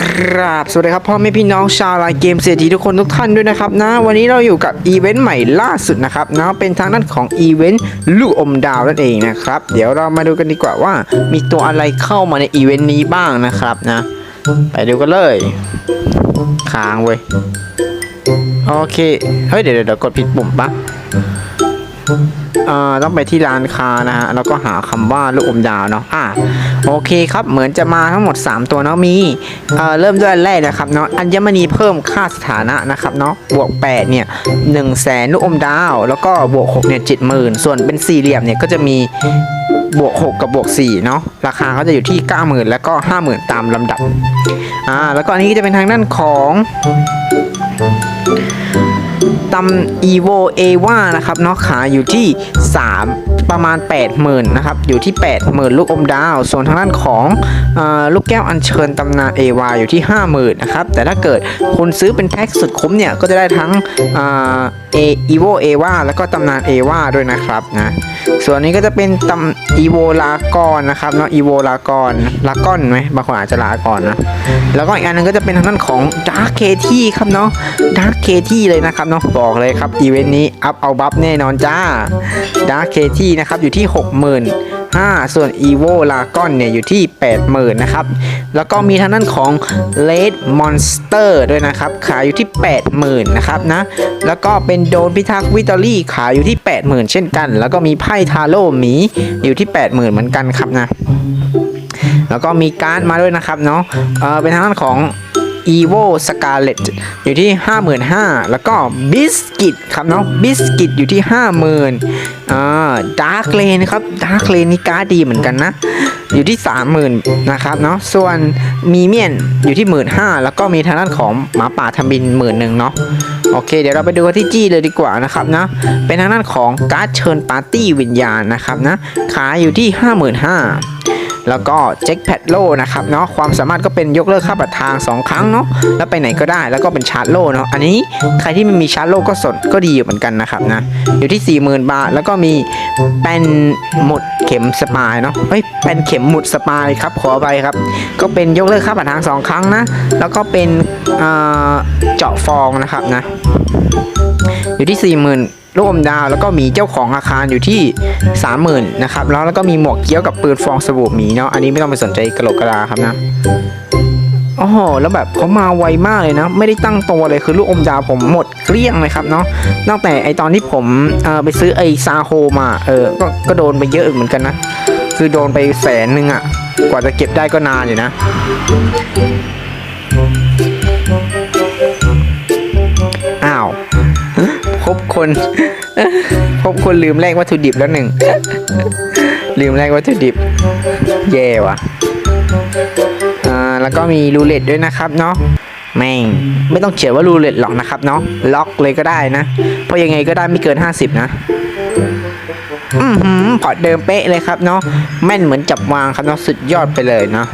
ครับสวัสดีครับพ่อแม่พี่น้องชาวไลน์เกมเศรษฐีทุกคนทุกท่านด้วยนะครับนะวันนี้เราอยู่กับอีเวนต์ใหม่ล่าสุดนะครับนะเป็นทางด้านของอีเวนต์ลูกอมดาวนั่นเองนะครับ เดี๋ยวเรามาดูกันดีกว่าว่า มีตัวอะไรเข้ามาในอีเวนต์นี้บ้างนะครับนะ ไปดูกันเลยค้างเว้ยโอเค เฮ้ย เดี๋ยวเดี๋ยวเดี๋ยวกดผิดปุ่มปะ อ่าต้องไปที่ร้านค้านะฮะแล้วก็หาคำว่าลูกอมดาวเนาะอ่าโอเคครับเหมือนจะมาทั้งหมด 3 ตัวเนาะมีเอ่อเริ่มด้วยแรกนะครับเนาะอัญมณีเพิ่มค่าสถานะนะครับเนาะบวก8เนี่ย1 0 0 0 0แสนลูกอมดาว แล้วก็บวก6เนี่ยเจ็ดหมื่นส่วนเป็นสี่เหลี่ยมเนี่ยก็จะมีบวก 6 กับบวก4เนาะราคาเขาจะอยู่ที่ 90,000 แล้วก็ 50,000 ตามลำดับอ่าแล้วก็อันนี้จะเป็นทางด้านของ ตำ evo a ว่านะครับเนาะขายอยู่ที่ 3 ประมาณ 80,000นะครับอยู่ที่ 80,000 ลูกอมดาว ส่วนทางด้านของอลูกแก้วอัญเชิญตำนาน a วาอยู่ที่ 50,000นะครับแต่ถ้าเกิดคุณซื้อเป็นแพ็คสุดคุ้มเนี่ยก็จะได้ทั้งเออ a evo a ว่าแล้วก็ตำนาน a วาด้วยนะครับนะส่วนนี้ก็จะเป็นตำ evo ลากอนนะครับเนาะ evo ลากอนลากอนไหมบางคนอาจจะลากอนนะแล้วก็อีกอันหนึงก็จะเป็นทางด้านของ Dark k t ครับเนาะ Dark k t เลยนะครับเนาะบอกเลยครับอีเวนต์นี้อัพเอาบัฟแน่นอนจ้า Dark k t นะครับอยู่ที่ 60,000 5ส่วน Evo l a g o n เนี่ยอยู่ที่ 80,000 นะครับ แล้วก็มีทางด้านของ Red Monster ด้วยนะครับ ขายอยู่ที่ 80,000 นะครับนะ แล้วก็เป็นโดนพิทักษ์วิตอรี่ขายอยู่ที่ 80,000 เช่นกัน แล้วก็มีไพ่ทาโร่หมีอยู่ที่ 80,000 เหมือนกันครับนะ แล้วก็มีการ์ดมาด้วยนะครับเนาะเออเป็นทางด้านของ evo scarlet อยู่ที่ 55,000 แล้วก็ biscuit ครับเนาะ biscuit อยู่ที่ 50,000อ่า dark lane ครับ dark lane นี่การ์ดดีเหมือนกันนะ อยู่ที่ 30,000 นะครับเนาะ ส่วนมีเมียนอยู่ที่ 15,000 แล้วก็มีทางด้านของหมาป่าทำบินหมื่นหนึ่งเนาะโอเค เดี๋ยวเราไปดูกันที่จี้เลยดีกว่านะครับนะ เป็นทางด้านของการ์ดเชิญปาร์ตี้วิญญาณนะครับนะ ขายอยู่ที่ 55,000 แล้วก็เจ็คแพดโลนะครับเนาะความสามารถก็เป็นยกเลิกค่าบัตรทาง 2 ครั้งเนาะแล้วไปไหนก็ได้แล้วก็เป็นชาร์จโลเนาะอันนี้ใครที่ไม่มีชาร์จโลก็สดก็ดีอยู่เหมือนกันนะครับนะอยู่ที่ 40,000 บาท แล้วก็มีแป้นหมุดเข็มสปายเนาะเฮ้ยแป้นเข็มหมุดสปายครับขอไปครับ ก็เป็นยกเลิกค่าบัตรทาง 2 ครั้งนะแล้วก็เป็นเอ่อเจาะฟองนะครับนะอยู่ที่ 40,000 ลูกอมดาวแล้วก็มีเจ้าของอาคารอยู่ที่ 30,000นะครับแล้วแล้วก็มีหมวกเกี้ยวกับปืนฟองสบู่หมีเนาะอันนี้ไม่ต้องไปสนใจกระโหลกกระลาครับนะโอ้โหแล้วแบบเขามาไวมากเลยนะ ไม่ได้ตั้งตัวเลยคือลูกอมดาวผมหมดเกลี้ยงเลยครับเนาะตั้งแต่ไอตอนที่ผมเออไปซื้อไอซาโฮมาเออก็ก็โดนไปเยอะเหมือนกันนะคือโดนไปแสนหนึ่งอะกว่าจะเก็บได้ก็นานอยู่นะ คน พบคนลืมแลกวัตถุดิบแล้วหนึ่ง ลืมแลกวัตถุดิบ แย่ว่ะอ่าแล้วก็มีรูเล็ตด้วยนะครับเนาะแม่งไม่ต้องเขียนว่ารูเล็ตหรอกนะครับเนาะล็อกเลยก็ได้นะ เพราะยังไงก็ได้ไม่เกิน 50 นะอือหือพอร์ตเดิมเป๊ะเลยครับเนาะแม่นเหมือนจับวางครับเนาะสุดยอดไปเลยเนาะ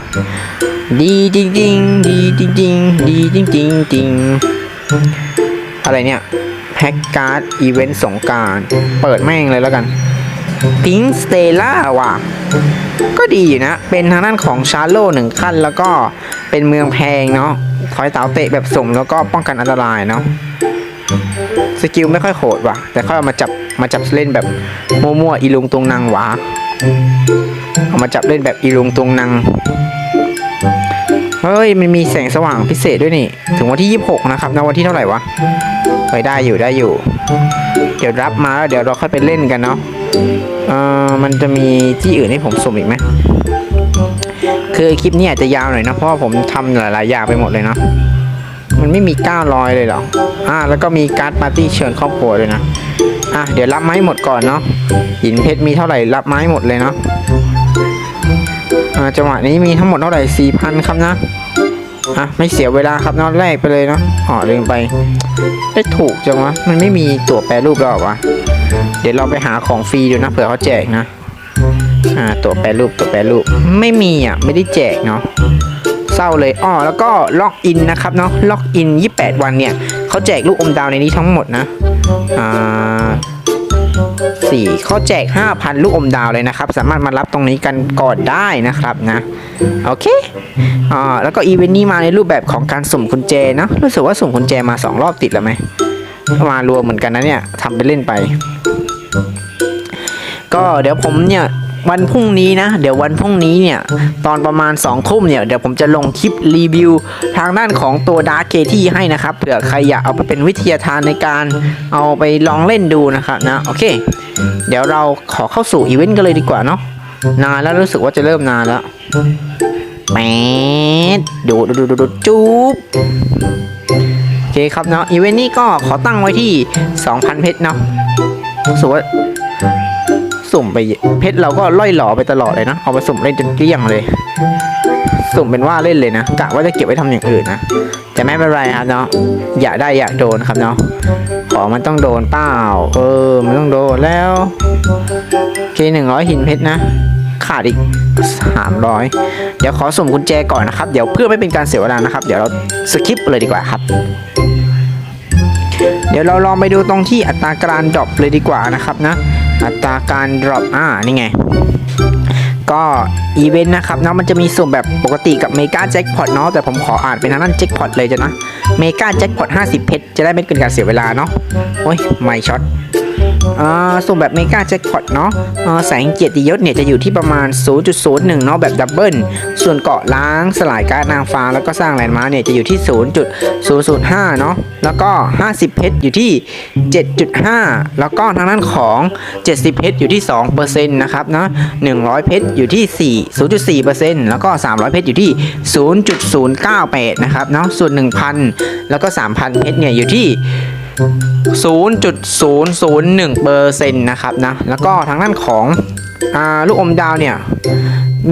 ดีจริงๆ ดีจริงๆ ดีจริงๆจริงอะไรเนี่ย แพ็กการ์ดอีเวนต์สงการเปิดแม่งเลยแล้วกันพิงสเตล่าว่ะ ก็ดีอยู่นะ เป็นทางด้านของชาร์โลหนึ่งขั้น แล้วก็เป็นเมืองแพงเนาะถอยเต๋าเตะแบบสุ่มแล้วก็ป้องกันอันตรายเนาะสกิลไม่ค่อยโหดว่ะ แต่ค่อยเอามาจับมาจับเล่นแบบมั่วๆอีลุงตรงนางหวาเอามาจับเล่นแบบอีลุงตรงนาง เฮ้ย มันมีแสงสว่างพิเศษด้วยนี่ ถึงวันที่ 26 นะครับนะวันที่เท่าไหร่วะไปได้อยู่ได้อยู่ เดี๋ยวรับมาแล้วเดี๋ยวเราค่อยไปเล่นกันเนาะเอ่อมันจะมีที่อื่นให้ผมสุ่มอีกไหมคือคลิปนี้อาจจะยาวหน่อยนะเพราะผมทำหลายๆอย่างไปหมดเลยเนาะมันไม่มี900เลยเหรออ่าแล้วก็มีการ์ดปาร์ตี้เชิญครอบครัวด้วยนะอะเดี๋ยวรับไม้หมดก่อนเนาะหินเพชรมีเท่าไหร่รับไม้หมดเลยเนาะ จังหวะนี้มีทั้งหมดเท่าไหร่สี่พันครับนะอะไม่เสียเวลาครับนอนแรกไปเลยเนาะอ๋อลืมไป ได้ถูกจังวะ มันไม่มีตั๋วแปรรูปแล้วเหรอวะ เดี๋ยวเราไปหาของฟรีดูนะเผื่อเขาแจกนะ อ่าตั๋วแปรรูปตั๋วแปรรูป ไม่มีอะไม่ได้แจกเนาะเศร้าเลยอ๋อแล้วก็ล็อกอินนะครับเนาะล็อกอิน 28 วันเนี่ยเขาแจกลูกอมดาวในนี้ทั้งหมดนะ อ่า สี่เขาแจก 5,000 ลูกอมดาวเลยนะครับ สามารถมารับตรงนี้กันก่อนได้นะครับนะ โอเคอ่าแล้วก็อีเวนต์นี้มาในรูปแบบของการสุ่มกุญแจเนาะรู้สึกว่าสุ่มกุญแจมา 2 รอบติดแล้วไหมมารวมเหมือนกันนะเนี่ยทำไปเล่นไป ก็เดี๋ยวผมเนี่ย วันพรุ่งนี้นะ เดี๋ยววันพรุ่งนี้เนี่ย ตอนประมาณ2องทุ่มเนี่ย เดี๋ยวผมจะลงคลิปรีวิว ทางด้านของตัวดาร์เคที่ให้นะครับ เผื่อใครอยากเอาไปเป็นวิทยาทานในการเอาไปลองเล่นดูนะครับนะ โอเค เดี๋ยวเราขอเข้าสู่อีเวนต์กันเลยดีกว่าเนาะ นานแล้วรู้สึกว่าจะเริ่มนานแล้วแมดดูดูดูดูดูบโอเคครับเนาะ อีเวนต์นี้ก็ขอตั้งไว้ที่ 2,000 เพชรเนาะรู้สึกว่า สุ่มไปเพชรเราก็ล่อยหล่อไปตลอดเลยนะเอาไปสุ่มเล่นจนเกลี้ยงเลย สุ่มเป็นว่าเล่นเลยนะกะว่าจะเก็บไว้ทำอย่างอื่นนะแต่ไม่เป็นไรครับเนาะอยากได้อยากโดนครับเนาะของมันต้องโดนเปล่าเออมันต้องโดนแล้วเคหนึ่งร้อยหินเพชรนะขาดอีกสามร้อยเดี๋ยวขอสุ่มกุญแจก่อนนะครับ เดี๋ยวเพื่อไม่เป็นการเสียเวลานะครับ เดี๋ยวเราสคิปเลยดีกว่าครับ เดี๋ยวเราลองไปดูตรงที่อัตราการดรอปเลยดีกว่านะครับนะ อัตราการดรอปอ่านี่ไง ก็อีเวนต์นะครับเนาะมันจะมีสุ่มแบบปกติกับเมกาแจ็คพอตเนาะแต่ผมขออ่านเป็นทางด้านแจ็คพอตเลยจ้ะนะเมกาแจ็คพอต50 เพชรจะได้ไม่เกินการเสียเวลาเนาะโอ้ยไม่ช็อต อ่าสุ่มแบบเมกาแจ็คพอตเนาะอ่าแสงเกียรติยศเนี่ยจะอยู่ที่ประมาณ 0.01 เนาะแบบดับเบิลส่วนเกาะล้างสลายการนางฟ้าแล้วก็สร้างแลนด์มาร์เนี่ยจะอยู่ที่ 0.005 เนาะแล้วก็ 50 เพชรอยู่ที่ 7.5 แล้วก็ทางด้านของ 70 เพชรอยู่ที่ 2%นะครับนะ100 เพชรอยู่ที่ 4 0.4%แล้วก็ 300 เพชรอยู่ที่ 0.098 นะครับเนาะส่วน 1,000 แล้วก็ 3,000 เพชรเนี่ยอยู่ที่ 0.001เปอร์เซ็นต์นะครับนะแล้วก็ทางด้านของอลูกอมดาวเนี่ย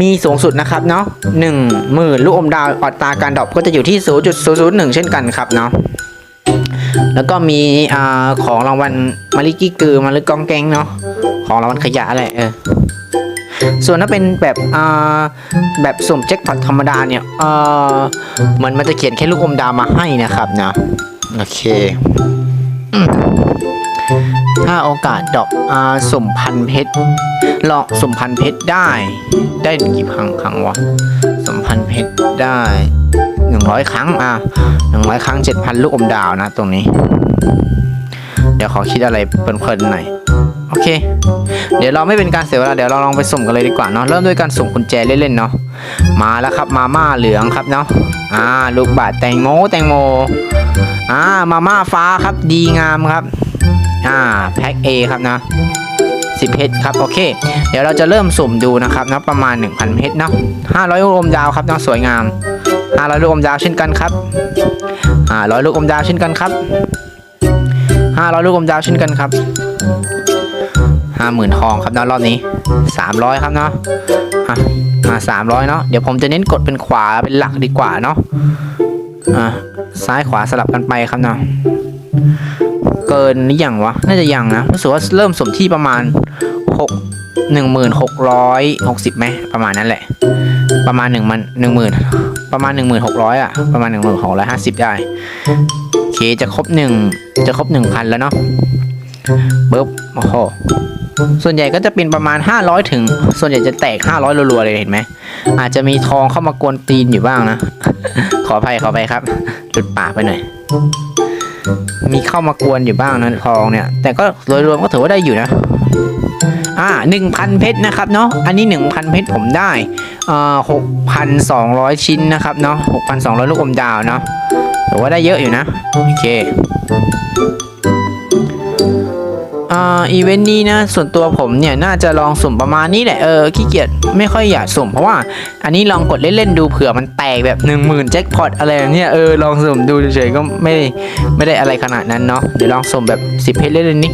มีสูงสุดนะครับเนาะหนึ่งหมื่นลูกอมดาวอัตราการดรอปก็จะอยู่ที่ 0.001 เช่นกันครับเนาะแล้วก็มีอของรางวัลมาริกิกือมาริกองแกงเนาะของรางวัลขยะอะไรเออส่วนถ้าเป็นแบบอ่าแบบสุ่มแจ็คพอตธรรมดาเนี่ยเออเหมือนมันจะเขียนแค่ลูกอมดาวมาให้นะครับนะโอเค ถ้าโอกาสดอกอาสมพันเพชรลองสมพันเพชรได้ ได้กี่ครั้งครั้งวะสมพันเพชรได้หนึ่งร้อยครั้งอะหนึ่งร้อยครั้งเจ็ดพันลูกอมดาวนะตรงนี้ เดี๋ยวขอคิดอะไรเพลินๆหน่อยโอเค เดี๋ยวเราไม่เป็นการเสียเวลา เดี๋ยวเราลองไปสุ่มกันเลยดีกว่าเนาะ เริ่มด้วยการสุ่มกุญแจเล่นๆเนาะ มาแล้วครับ มาม่าเหลืองครับเนาะ อ่าลูกบาทแตงโมแตงโมอ่ามาม่าฟ้าครับดีงามครับอ่าแพ็ค A ครับนะ10เพชรครับโอเค เดี๋ยวเราจะเริ่มสุ่มดูนะครับนะประมาณ 1,000เพชรเนาะ500ลูกอมดาวครับเนาะสวยงาม500ลูกอมดาวเช่นกันครับอ่า100ลูกอมดาวเช่นกันครับ500ลูกอมดาวเช่นกันครับ50,000ทองครับเนาะรอบนี้ 300 ครับเนาะอะ มา300เนาะเดี๋ยวผมจะเน้นกดเป็นขวาเป็นหลักดีกว่าเนาะอ่าซ้ายขวาสลับกันไปครับเนาะเกินหรือยังวะ น่าจะยังนะรู้สึกว่าเริ่มสมที่ประมาณหกหนึ่งหมื่นหกร้อยหกสิบไหมประมาณนั้นแหละ ประมาณหนึ่งมันหนึ่งหมื่นประมาณหนึ่งหมื่นหกร้อยอะประมาณหนึ่งหมื่นหกร้อยห้าสิบได้โอเคจะครบหนึ่งจะครบหนึ่งพันแล้วเนาะปึ๊บโอ้โห ส่วนใหญ่ก็จะเป็นประมาณ 500 ถึง ส่วนใหญ่จะแตก 500รัวๆเลยเห็นไหม อาจจะมีทองเข้ามากวนตีนอยู่บ้างนะ ขออภัยขออภัยครับ หลุดปากไปหน่อย มีเข้ามากวนอยู่บ้างนะทองเนี่ย แต่ก็โดยรวมก็ถือว่าได้อยู่นะ อ่าหนึ่งพันเพชรนะครับเนาะ อันนี้หนึ่งพันเพชรผมได้เอ่อหกพันสองร้อยชิ้นนะครับเนาะหกพันสองร้อยลูกอมดาวเนาะถือว่าได้เยอะอยู่นะ โอเคาอีเวนต์นี้นะส่วนตัวผมเนี่ยน่าจะลองสุ่มประมาณนี้แหละเออขี้เกียจไม่ค่อยอยากสุ่มเพราะว่า อันนี้ลองกดเล่นๆดูเผื่อมันแตกแบบ 1 0,000แจ็คพอตอะไรแบบเนี่ยเออลองสุ่มดูเฉยๆก็ไม่ไม่ได้อะไรขนาดนั้นเนาะเดี๋ยวลองสุ่มแบบ 10เพชรเล่นๆนี่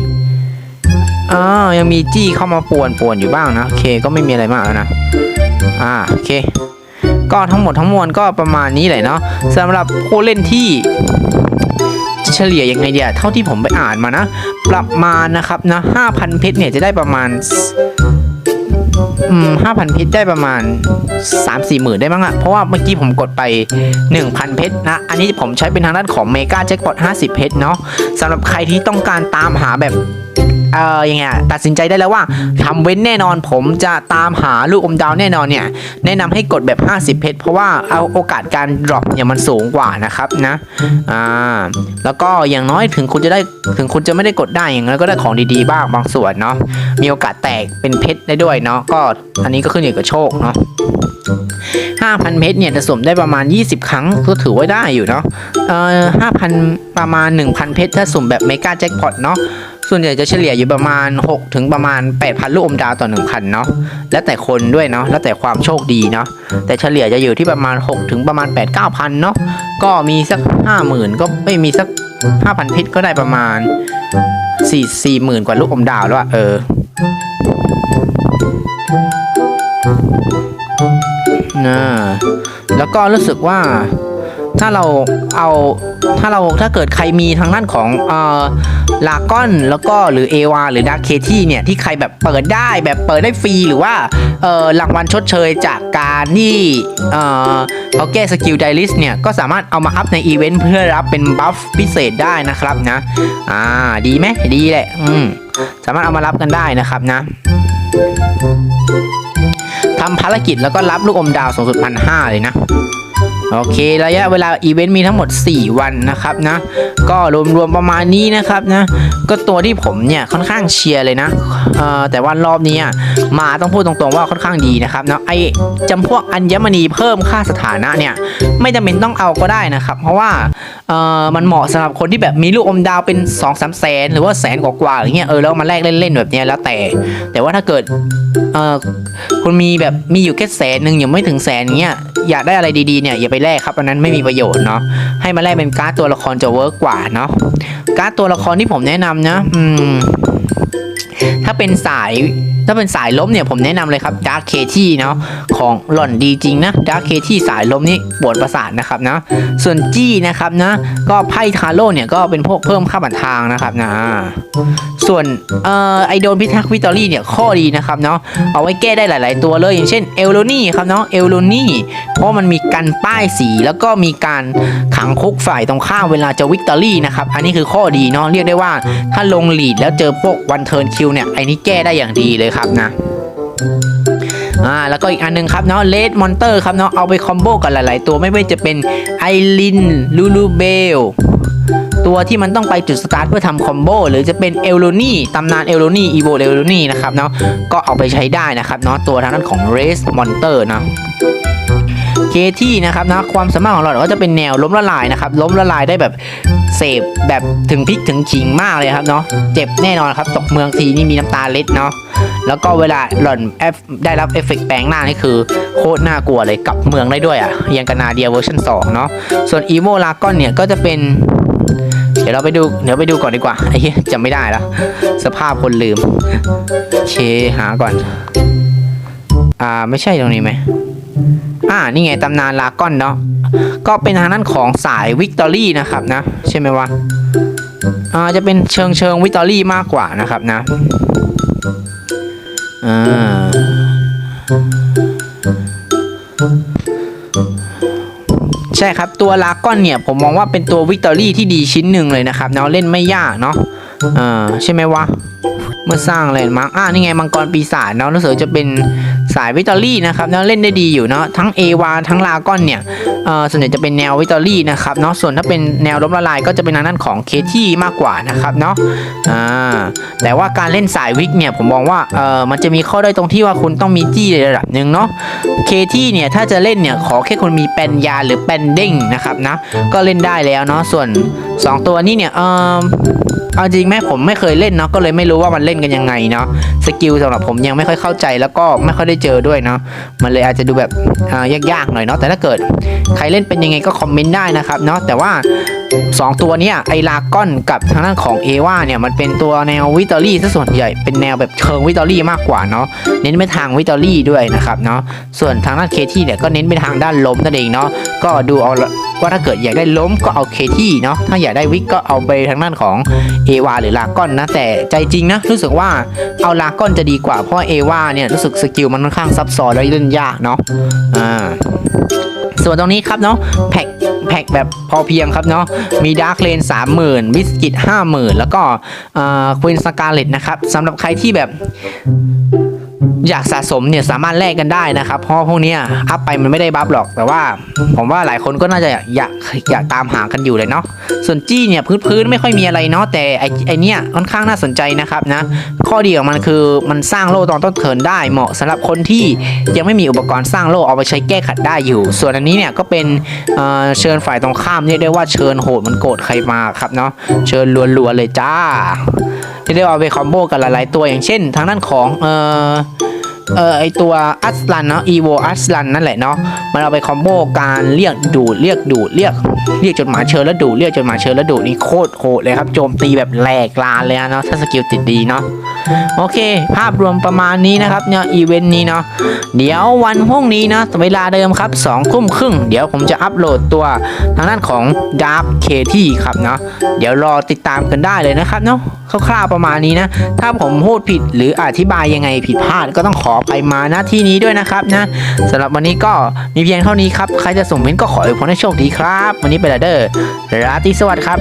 อ่ายังมีจี้เข้ามาป่วนป่วนอยู่บ้างนะโอเคก็ไม่มีอะไรมากแล้วนะอ่าโอเค ก็ทั้งหมดทั้งมวลก็ประมาณนี้แหละเนาะสำหรับผู้เล่นที่ เฉลี่ยยังไงเดียเท่าที่ผมไปอ่านมานะ ประมาณนะครับนะ5,000 เพชรเนี่ยจะได้ประมาณอืมห้าพันเพชรได้ประมาณ 3-4หมื่นได้มั้งอะเพราะว่าเมื่อกี้ผมกดไป 1,000 เพชรนะ อันนี้ผมใช้เป็นทางด้านของเมกาแจ็คพอต50 เพชรเนาะสำหรับใครที่ต้องการตามหาแบบ เออยังไงตัดสินใจได้แล้วว่าทำเว้นแน่นอนผมจะตามหาลูกอมดาวแน่นอนเนี่ยแนะนำให้กดแบบ 50 เพชรเพราะว่าเอาโอกาสการดรอปเนี่ยมันสูงกว่านะครับนะอ่าแล้วก็อย่างน้อยถึงคุณจะได้ถึงคุณจะไม่ได้กดได้อย่างนั้นก็ได้ของดีๆบ้างบางส่วนเนาะมีโอกาสแตกเป็นเพชรได้ด้วยเนาะก็อันนี้ก็ขึ้นอยู่กับโชคเนาะ5,000 เพชรเนี่ยจะสมได้ประมาณ 20 ครั้งก็ถือว่าได้อยู่เนาะเอ่อ5,000 ประมาณ 1,000 เพชรถ้าสุ่มแบบเมกาแจ็คพอตเนาะ ส่วนใหญ่จะเฉลี่ยอยู่ประมาณ 6 ถึงประมาณ 8,000 ลูกอมดาวต่อ1,000เนาะ แล้วแต่คนด้วยเนาะ แล้วแต่ความโชคดีเนาะ แต่เฉลี่ยจะอยู่ที่ประมาณ 6 ถึงประมาณ 8 9 0 0เนาะ ก็มีสัก 50,000 ก็ไม่มีสัก 5,000เพชรก็ได้ประมาณ 4 4 0,000 กว่าลูกอมดาวแล้วอะเออนะแล้วก็รู้สึกว่า ถ้าเราเอาถ้าเราถ้าเกิดใครมีทางด้านของเอ่อลากอนแล้วก็หรือเอวาหรือดาร์เคที่เนี่ยที่ใครแบบเปิดได้แบบเปิดได้ฟรีหรือว่าเอ่อรางวัลชดเชยจากการที่เอ่อเขาแก้สกิลไดลิสเนี่ยก็สามารถเอามาอัพในอีเวนต์เพื่อรับเป็นบัฟพิเศษได้นะครับนะอ่าดีไหมดีแหละอืมสามารถเอามารับกันได้นะครับนะทำภารกิจแล้วก็รับลูกอมดาวสูงสุดพันห้าเลยนะ โอเค ระยะเวลาอีเวนต์มีทั้งหมด 4 วันนะครับนะ ก็รวมๆประมาณนี้นะครับนะ ก็ตัวที่ผมเนี่ยค่อนข้างเชียร์เลยนะแต่ว่ารอบนี้มาต้องพูดตรงๆว่าค่อนข้างดีนะครับนะไอจำพวกอัญมณีเพิ่มค่าสถานะเนี่ยไม่จำเป็นต้องเอาก็ได้นะครับ เพราะว่ามันเหมาะสำหรับคนที่แบบมีลูกอมดาวเป็น2องสามแสน หรือว่าแสนกว่าๆอย่างเงี้ยเออแล้วมาแลกเล่นๆแบบเนี้ยแล้วแต่ แต่ว่าถ้าเกิดคุณมีแบบมีอยู่แค่แสนหนึ่งยังไม่ถึงแสนเงี้ยอยากได้อะไรดีๆเนี่ยอย่าไปแลกครับอันนั้นไม่มีประโยชน์เนาะให้มาแลกเป็นการ์ดตัวละครจะเวิร์กกว่าเนาะการ์ดตัวละครที่ผมแนะนำนะ อืม ถ้าเป็นสายถ้าเป็นสายล้มเนี่ยผมแนะนำเลยครับดาร์คเคที่เนาะของหล่อนดีจริงนะดาร์คเคที่สายล้มนี่ปวดประสาทนะครับนะส่วนจี้นะครับนะก็ไพ่ทาโร่เนี่ยก็เป็นพวกเพิ่มค่าบันทางนะครับนะส่วนเอ่อไอโดนพิทักษ์วิตอรี่เนี่ยข้อดีนะครับเนาะเอาไว้แก้ได้หลาย ๆ ตัวเลยอย่างเช่นเอลโลนี่ครับเนาะเอลโลนี่เพราะมันมีการป้ายสีแล้วก็มีการขังคุกฝ่ายตรงข้ามเวลาจะวิกตอรี่นะครับอันนี้คือข้อดีเนาะเรียกได้ว่าถ้าลงหลีดแล้วเจอพวกวันเทิร์นคิวเนี่ยไอ้นี่แก้ได้อย่างดีเลยครับนะอ่าแล้วก็อีกอันหนึงครับเนาะเลดมอนเตอร์ครับเนาะเอาไปคอมโบกับหลาย ๆ ตัวไม่ว่าจะเป็นไอรินลูลูเบลตัวที่มันต้องไปจุดสตาร์ทเพื่อทำคอมโบหรือจะเป็นเอลโลนี่ตำนานเอลโลนี่อีโวเอลโลนี่นะครับเนาะก็เอาไปใช้ได้นะครับเนาะตัวทางด้านของเรสมอนเตอร์เนาะเคที่นะครับนะความสามารถของเราก็จะเป็นแนวล้มละลายนะครับล้มละลายได้แบบ เสพแบบถึงพริกถึงขิงมากเลยครับเนาะเจ็บแน่นอนครับตกเมืองทีนี่มีน้ำตาเล็ดเนาะแล้วก็เวลาหล่อนเอฟได้รับเอฟเฟกต์แปลงหน้านี่คือโคตรน่ากลัวเลยกลับเมืองได้ด้วยอะยังกันนาเดียเวอร์ชัน2เนาะส่วนอีโวลากอนเนี่ยก็จะเป็น เดี๋ยวเราไปดูเดี๋ยวไปดูก่อนดีกว่าไอ้เหี้ยจำไม่ได้แล้วสภาพคนลืมเคหาก่อน อ่าไม่ใช่ตรงนี้ไหมอ่านี่ไงตำนานลากอนเนาะ ก็เป็นทางด้านของสายวิกตอรี่นะครับนะ ใช่ไหมวะอ่าจะเป็นเชิงเชิงวิกตอรี่มากกว่านะครับนะอ่าใช่ครับตัวลาก้อนเนี่ยผมมองว่าเป็นตัววิกตอรี่ที่ดีชิ้นหนึ่งเลยนะครับเนาะเล่นไม่ยากเนาะอ่าใช่ไหมวะ เมื่อสร้างแลนด์มาร์กอ่านี่ไงมังกรปีศาจเนาะรู้สึกจะเป็นสายวิตอรี่นะครับเนาะเล่นได้ดีอยู่เนาะทั้งเอวาทั้งลากอนเนี่ยเอ่อส่วนใหญ่จะเป็นแนววิตอรี่นะครับเนาะส่วนถ้าเป็นแนวล้มละลายก็จะเป็นทางด้านของเคที่มากกว่านะครับเนาะอ่าแต่ว่าการเล่นสายวิกเนี่ยผมมองว่าเอ่อมันจะมีข้อด้อยตรงที่ว่าคุณต้องมีจี้ในระดับหนึ่งเนาะเคที่เนี่ยถ้าจะเล่นเนี่ยขอแค่คนมีแปนยาหรือแปนเด้งนะครับนะก็เล่นได้แล้วเนาะส่วน 2 ตัวนี้เนี่ยเอ่อ เอาจริงแม่ผมไม่เคยเล่นเนาะก็เลยไม่รู้ว่ามันเล่นกันยังไงเนาะสกิลสำหรับผมยังไม่ค่อยเข้าใจแล้วก็ไม่ค่อยได้เจอด้วยเนาะมันเลยอาจจะดูแบบยากๆหน่อยเนาะแต่ถ้าเกิด ใครเล่นเป็นยังไงก็คอมเมนต์ได้นะครับเนาะแต่ว่า2 ตัวเนี้ยไอลากอนกับทางด้านของเอวาเนี่ยมันเป็นตัวแนววิตอรี่ซะส่วนใหญ่เป็นแนวแบบเชิงวิตอรี่มากกว่าเนาะเน้นไปทางวิตอรี่ด้วยนะครับเนาะส่วนทางด้านเคที่เนี่ยก็เน้นไปทางด้านล้มนั่นเองเนาะก็ดูเอาว่าถ้าเกิดอยากได้ล้มก็เอาเคที่เนาะถ้าอยากได้วิกก็เอาไปทางด้านของเอวาหรือลากอนนะแต่ใจจริงนะรู้สึกว่าเอาลากอนจะดีกว่าเพราะเอวาเนี่ยรู้สึกสกิลมันค่อนข้างซับซ้อนและเล่นยากเนาะอ่าส่วนตรงนี้ครับเนาะแพ็ก พ็พ็คแบบพอเพียงครับเนาะมีดาร์คเลนสามหมื่นวิสกิต50,000แล้วก็ควีนสกาเลตนะครับสำหรับใครที่แบบ อยากสะสมเนี่ยสามารถแลกกันได้นะครับ เพราะพวกเนี้ยอัพไปมันไม่ได้บัฟหรอก แต่ว่าผมว่าหลายคนก็น่าจะอยากอยากตามหากันอยู่เลยเนาะส่วนจี้เนี่ยพื้นพื้นๆไม่ค่อยมีอะไรเนาะแต่ไอไอเนี้ยค่อนข้างน่าสนใจนะครับนะข้อดีของมันคือมันสร้างโล่ตอนต้นเทินได้เหมาะสำหรับคนที่ยังไม่มีอุปกรณ์สร้างโล่เอาไปใช้แก้ขัดได้อยู่ ส่วนอันนี้เนี่ยก็เป็นเเชิญฝ่ายตรงข้ามเรียกได้ว่าเชิญโหดมันโกรธใครมาครับเนาะเชิญรัวๆเลยจ้าที่ได้เอาไปคอมโบกันหลายๆตัวอย่างเช่น ทางด้านของเอ่อ เออไอตัวอัสลันเนาะอีโวอัสลันนั่นแหละเนาะมันเอาไปคอมโบการเรียกดูดเรียกดูดเรียกเรียกจดหมายเชิญแล้วดูดเรียกจดหมายเชิญแล้วดูดนี่โคตรโหดเลยครับโจมตีแบบแหลกลานเลยนะเนาะถ้าสกิลติดดีเนาะ โอเค ภาพรวมประมาณนี้นะครับเนี่ยอีเวนต์นี้เนาะเดี๋ยววันพรุ่งนี้นะเวลาเดิมครับสองทุ่มครึ่ง เดี๋ยวผมจะอัปโหลดตัวทางด้านของ Dark k t ครับเนาะเดี๋ยวรอติดตามกันได้เลยนะครับเนาะคร่าวๆประมาณนี้นะ ถ้าผมพูดผิดหรืออธิบายยังไงผิดพลาดก็ต้องขอไปมาณที่นี้ด้วยนะครับนะสำหรับวันนี้ก็มีเพียงเท่านี้ครับ ใครจะส่งเม้นก็ขออวยพรให้โชคดีครับ วันนี้ไปละเด้อราตรีสวัสดิ์ครับ